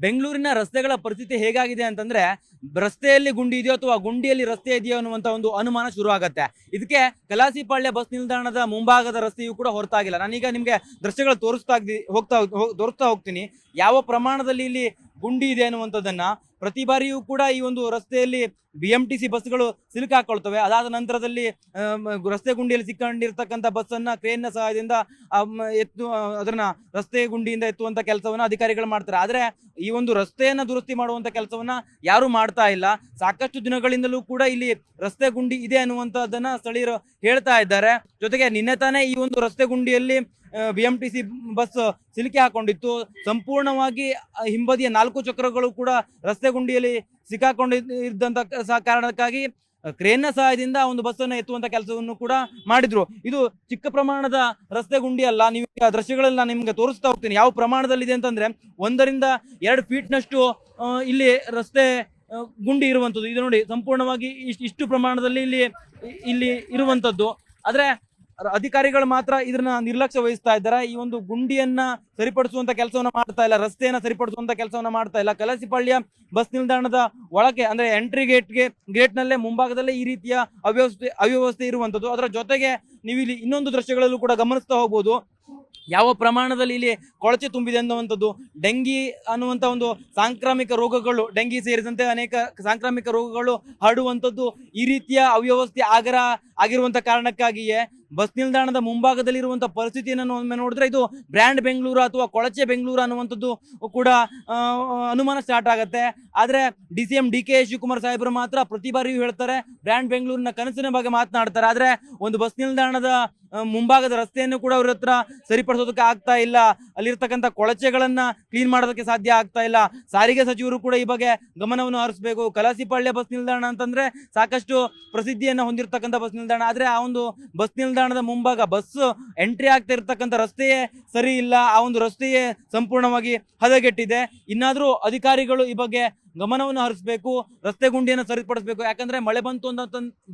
ಬೆಂಗಳೂರಿನ ರಸ್ತೆಗಳ ಪರಿಸ್ಥಿತಿ ಹೇಗಾಗಿದೆ ಅಂತಂದ್ರೆ ರಸ್ತೆಯಲ್ಲಿ ಗುಂಡಿ ಇದೆಯೋ ಅಥವಾ ಗುಂಡಿಯಲ್ಲಿ ರಸ್ತೆ ಇದೆಯೋ ಅನ್ನುವಂತ ಒಂದು ಅನುಮಾನ ಶುರು ಆಗುತ್ತೆ ಇದಕ್ಕೆ ಕಲಾಸಿಪಾಳ್ಯ ಬಸ್ ನಿಲ್ದಾಣದ ಮುಂಭಾಗದ ರಸ್ತೆಯೂ ಕೂಡ ಹೊರತಾಗಿಲ್ಲ. ನಾನೀಗ ನಿಮ್ಗೆ ದೃಶ್ಯಗಳು ತೋರಿಸ್ತಾ ಹೋಗ್ತಾ ಹೋಗ್- ತೋರಿಸ್ತಾ ಹೋಗ್ತೀನಿ. ಯಾವ ಪ್ರಮಾಣದಲ್ಲಿ ಇಲ್ಲಿ ಗುಂಡಿ ಇದೆ ಅನ್ನುವಂಥದ್ದನ್ನ ಪ್ರತಿ ಬಾರಿಯೂ ಕೂಡ ಈ ಒಂದು ರಸ್ತೆಯಲ್ಲಿ ಬಿ ಎಂ ಟಿ ಸಿ ಬಸ್ಗಳು ಸಿಲುಕಾಕೊಳ್ತವೆ ಅದಾದ ನಂತರದಲ್ಲಿ ರಸ್ತೆ ಗುಂಡಿಯಲ್ಲಿ ಸಿಕ್ಕೊಂಡಿರ್ತಕ್ಕಂಥ ಬಸ್ಸನ್ನು ಕ್ರೇನ್ನ ಸಹಾಯದಿಂದ ಎತ್ತು ಅದನ್ನ ರಸ್ತೆ ಗುಂಡಿಯಿಂದ ಎತ್ತುವಂಥ ಕೆಲಸವನ್ನ ಅಧಿಕಾರಿಗಳು ಮಾಡ್ತಾರೆ. ಆದರೆ ಈ ಒಂದು ರಸ್ತೆಯನ್ನು ದುರಸ್ತಿ ಮಾಡುವಂತ ಕೆಲಸವನ್ನ ಯಾರು ಮಾಡ್ತಾ ಇಲ್ಲ. ಸಾಕಷ್ಟು ದಿನಗಳಿಂದಲೂ ಕೂಡ ಇಲ್ಲಿ ರಸ್ತೆ ಗುಂಡಿ ಇದೆ ಅನ್ನುವಂಥದ್ದನ್ನು ಸ್ಥಳೀಯರು ಹೇಳ್ತಾ ಇದ್ದಾರೆ. ಜೊತೆಗೆ ನಿನ್ನೆ ತಾನೇ ಈ ಒಂದು ರಸ್ತೆ ಗುಂಡಿಯಲ್ಲಿ B M T C bus ಸಿಲುಕಿ ಹಾಕೊಂಡಿತ್ತು. ಸಂಪೂರ್ಣವಾಗಿ ಹಿಂಬದಿಯ ನಾಲ್ಕು ಚಕ್ರಗಳು ಕೂಡ ರಸ್ತೆ ಗುಂಡಿಯಲ್ಲಿ ಸಿಕ್ಕಾಕೊಂಡಿದ್ದಂತ ಕಾರಣಕ್ಕಾಗಿ ಕ್ರೇನ್ನ ಸಹಾಯದಿಂದ ಒಂದು ಬಸ್ಸನ್ನು ಎತ್ತುವಂತ ಕೆಲಸವನ್ನು ಕೂಡ ಮಾಡಿದ್ರು. ಇದು ಚಿಕ್ಕ ಪ್ರಮಾಣದ ರಸ್ತೆ ಗುಂಡಿ ಅಲ್ಲ. ನೀವು ದೃಶ್ಯಗಳಲ್ಲಿ ನಾನು ನಿಮಗೆ ತೋರಿಸ್ತಾ ಹೋಗ್ತೀನಿ. ಯಾವ ಪ್ರಮಾಣದಲ್ಲಿದೆ ಅಂತಂದ್ರೆ, ಒಂದರಿಂದ ಎರಡು ಫೀಟ್ನಷ್ಟು ಇಲ್ಲಿ ರಸ್ತೆ ಗುಂಡಿ ಇರುವಂತದ್ದು ಇದು ನೋಡಿ, ಸಂಪೂರ್ಣವಾಗಿ ಇಷ್ಟು ಇಷ್ಟು ಪ್ರಮಾಣದಲ್ಲಿ ಇಲ್ಲಿ ಇಲ್ಲಿ ಇರುವಂತದ್ದು ಆದ್ರೆ ಅಧಿಕಾರಿಗಳು ಮಾತ್ರ ಇದನ್ನ ನಿರ್ಲಕ್ಷ್ಯ ವಹಿಸ್ತಾ ಇದ್ದಾರೆ. ಈ ಒಂದು ಗುಂಡಿಯನ್ನ ಸರಿಪಡಿಸುವಂತ ಕೆಲಸವನ್ನ ಮಾಡ್ತಾ ಇಲ್ಲ, ರಸ್ತೆಯನ್ನ ಸರಿಪಡಿಸುವಂತ ಕೆಲಸವನ್ನ ಮಾಡ್ತಾ ಇಲ್ಲ. ಕಲಸಿಪಾಳ್ಯ ಬಸ್ ನಿಲ್ದಾಣದ ಒಳಗೆ, ಅಂದ್ರೆ ಎಂಟ್ರಿ ಗೇಟ್ಗೆ ಗೇಟ್ ನಲ್ಲೇ ಮುಂಭಾಗದಲ್ಲೇ ಈ ರೀತಿಯ ಅವ್ಯವಸ್ಥೆ ಅವ್ಯವಸ್ಥೆ ಇರುವಂತದ್ದು. ಅದರ ಜೊತೆಗೆ ನೀವು ಇಲ್ಲಿ ಇನ್ನೊಂದು ದೃಶ್ಯಗಳಲ್ಲೂ ಕೂಡ ಗಮನಿಸ್ತಾ ಹೋಗ್ಬೋದು. ಯಾವ ಪ್ರಮಾಣದಲ್ಲಿ ಇಲ್ಲಿ ಕೊಳಚೆ ತುಂಬಿದೆ ಅನ್ನುವಂಥದ್ದು, ಡೆಂಗಿ ಅನ್ನುವಂಥ ಒಂದು ಸಾಂಕ್ರಾಮಿಕ ರೋಗಗಳು, ಡೆಂಗಿ ಸೇರಿದಂತೆ ಅನೇಕ ಸಾಂಕ್ರಾಮಿಕ ರೋಗಗಳು ಹರಡುವಂಥದ್ದು ಈ ರೀತಿಯ ಅವ್ಯವಸ್ಥೆ ಆಗರ ಆಗಿರುವಂತ ಕಾರಣಕ್ಕಾಗಿಯೇ ಬಸ್ ನಿಲ್ದಾಣದ ಮುಂಭಾಗದಲ್ಲಿರುವಂಥ ಪರಿಸ್ಥಿತಿಯನ್ನು ಒಮ್ಮೆ ನೋಡಿದ್ರೆ ಇದು ಬ್ರ್ಯಾಂಡ್ ಬೆಂಗಳೂರು ಅಥವಾ ಕೊಳಚೆ ಬೆಂಗಳೂರು ಅನ್ನುವಂಥದ್ದು ಕೂಡ ಅನುಮಾನ ಸ್ಟಾರ್ಟ್ ಆಗುತ್ತೆ. ಆದ್ರೆ D C M D K Shivakumar ಸಾಹೇಬರು ಮಾತ್ರ ಪ್ರತಿ ಬಾರಿಯೂ ಹೇಳ್ತಾರೆ, ಬ್ರ್ಯಾಂಡ್ ಬೆಂಗಳೂರಿನ ಕನಸಿನ ಬಗ್ಗೆ ಮಾತನಾಡ್ತಾರೆ. ಆದ್ರೆ ಒಂದು ಬಸ್ ನಿಲ್ದಾಣದ ಮುಂಭಾಗದ ರಸ್ತೆಯನ್ನು ಕೂಡ ಅವ್ರ ಹತ್ರ ಸರಿಪಡಿಸೋದಕ್ಕೆ ಆಗ್ತಾ ಇಲ್ಲ. ಅಲ್ಲಿರ್ತಕ್ಕಂಥ ಕೊಳಚೆಗಳನ್ನ ಕ್ಲೀನ್ ಮಾಡೋದಕ್ಕೆ ಸಾಧ್ಯ ಆಗ್ತಾ ಇಲ್ಲ. ಸಾರಿಗೆ ಸಚಿವರು ಕೂಡ ಈ ಬಗ್ಗೆ ಗಮನವನ್ನು ಹರಿಸಬೇಕು. ಕಲಾಸಿಪಾಳ್ಯ ಬಸ್ ನಿಲ್ದಾಣ ಅಂತಂದ್ರೆ ಸಾಕಷ್ಟು ಪ್ರಸಿದ್ಧಿಯನ್ನ ಹೊಂದಿರತಕ್ಕಂಥ ಬಸ್ ನಿಲ್ದಾಣ. ಆದ್ರೆ ಆ ಒಂದು ಬಸ್ ನಿಲ್ದಾಣದ ಮುಂಭಾಗ ಬಸ್ ಎಂಟ್ರಿ ಆಗ್ತಾ ಇರ್ತಕ್ಕಂಥ ರಸ್ತೆಯೇ ಸರಿ ಇಲ್ಲ. ಆ ಒಂದು ರಸ್ತೆಯೇ ಸಂಪೂರ್ಣವಾಗಿ ಹದಗೆಟ್ಟಿದೆ. ಇನ್ನಾದರೂ ಅಧಿಕಾರಿಗಳು ಈ ಬಗ್ಗೆ ಗಮನವನ್ನು ಹರಿಸಬೇಕು, ರಸ್ತೆ ಗುಂಡಿಯನ್ನು ಸರಿಪಡಿಸಬೇಕು. ಯಾಕಂದ್ರೆ ಮಳೆ ಬಂತು ಅಂತ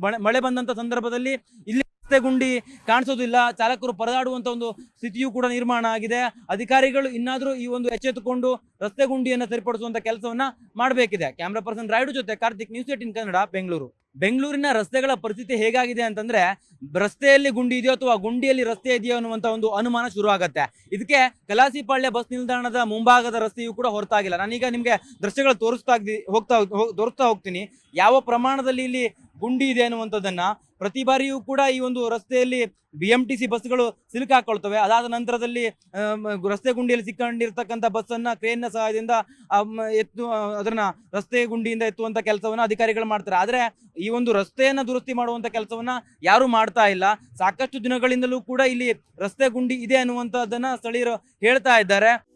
ಮಳೆ- ಬಂದಂತ ಸಂದರ್ಭದಲ್ಲಿ ಇಲ್ಲಿ ರಸ್ತೆ ಗುಂಡಿ ಕಾಣಿಸೋದಿಲ್ಲ. ಚಾಲಕರು ಪರದಾಡುವಂತ ಒಂದು ಸ್ಥಿತಿಯೂ ಕೂಡ ನಿರ್ಮಾಣ ಆಗಿದೆ. ಅಧಿಕಾರಿಗಳು ಇನ್ನಾದರೂ ಈ ಒಂದು ಎಚ್ಚೆತ್ತುಕೊಂಡು ರಸ್ತೆ ಗುಂಡಿಯನ್ನು ಸರಿಪಡಿಸುವಂತ ಕೆಲಸವನ್ನ ಮಾಡಬೇಕಿದೆ. ಕ್ಯಾಮ್ರಾ ಪರ್ಸನ್ ರಾಯ್ಡು ಜೊತೆ ಕಾರ್ತಿಕ್ ನ್ಯೂಸ್ ಏಟಿನ್ ಕನ್ನಡ, ಬೆಂಗಳೂರು. ಬೆಂಗಳೂರಿನ ರಸ್ತೆಗಳ ಪರಿಸ್ಥಿತಿ ಹೇಗಾಗಿದೆ ಅಂತಂದ್ರೆ, ರಸ್ತೆಯಲ್ಲಿ ಗುಂಡಿ ಇದೆಯೋ ಅಥವಾ ಗುಂಡಿಯಲ್ಲಿ ರಸ್ತೆ ಇದೆಯೋ ಅನ್ನುವಂತ ಒಂದು ಅನುಮಾನ ಶುರು ಆಗತ್ತೆ ಇದಕ್ಕೆ ಕಲಾಸಿಪಾಳ್ಯ ಬಸ್ ನಿಲ್ದಾಣದ ಮುಂಭಾಗದ ರಸ್ತೆಯೂ ಕೂಡ ಹೊರತಾಗಿಲ್ಲ. ನಾನೀಗ ನಿಮ್ಗೆ ದೃಶ್ಯಗಳು ತೋರಿಸ್ತಾ ಹೋಗ್ತಾ ಹೋಗ್- ತೋರಿಸ್ತಾ ಹೋಗ್ತೀನಿ. ಯಾವ ಪ್ರಮಾಣದಲ್ಲಿ ಇಲ್ಲಿ ಗುಂಡಿ ಇದೆ ಅನ್ನುವಂಥದ್ದನ್ನ ಪ್ರತಿ ಬಾರಿಯೂ ಕೂಡ ಈ ಒಂದು ರಸ್ತೆಯಲ್ಲಿ ಬಿ ಎಂ ಟಿ ಸಿ ಬಸ್ಗಳು ಸಿಲುಕಾಕೊಳ್ತವೆ ಅದಾದ ನಂತರದಲ್ಲಿ ರಸ್ತೆ ಗುಂಡಿಯಲ್ಲಿ ಸಿಕ್ಕೊಂಡಿರ್ತಕ್ಕಂಥ ಬಸ್ಸನ್ನು ಕ್ರೇನ್ನ ಸಹಾಯದಿಂದ ಎತ್ತು ಅದನ್ನ ರಸ್ತೆ ಗುಂಡಿಯಿಂದ ಎತ್ತುವಂಥ ಕೆಲಸವನ್ನ ಅಧಿಕಾರಿಗಳು ಮಾಡ್ತಾರೆ. ಆದರೆ ಈ ಒಂದು ರಸ್ತೆಯನ್ನು ದುರಸ್ತಿ ಮಾಡುವಂತ ಕೆಲಸವನ್ನ ಯಾರು ಮಾಡ್ತಾ ಇಲ್ಲ. ಸಾಕಷ್ಟು ದಿನಗಳಿಂದಲೂ ಕೂಡ ಇಲ್ಲಿ ರಸ್ತೆ ಗುಂಡಿ ಇದೆ ಅನ್ನುವಂಥದ್ದನ್ನು ಸ್ಥಳೀಯರು ಹೇಳ್ತಾ ಇದ್ದಾರೆ.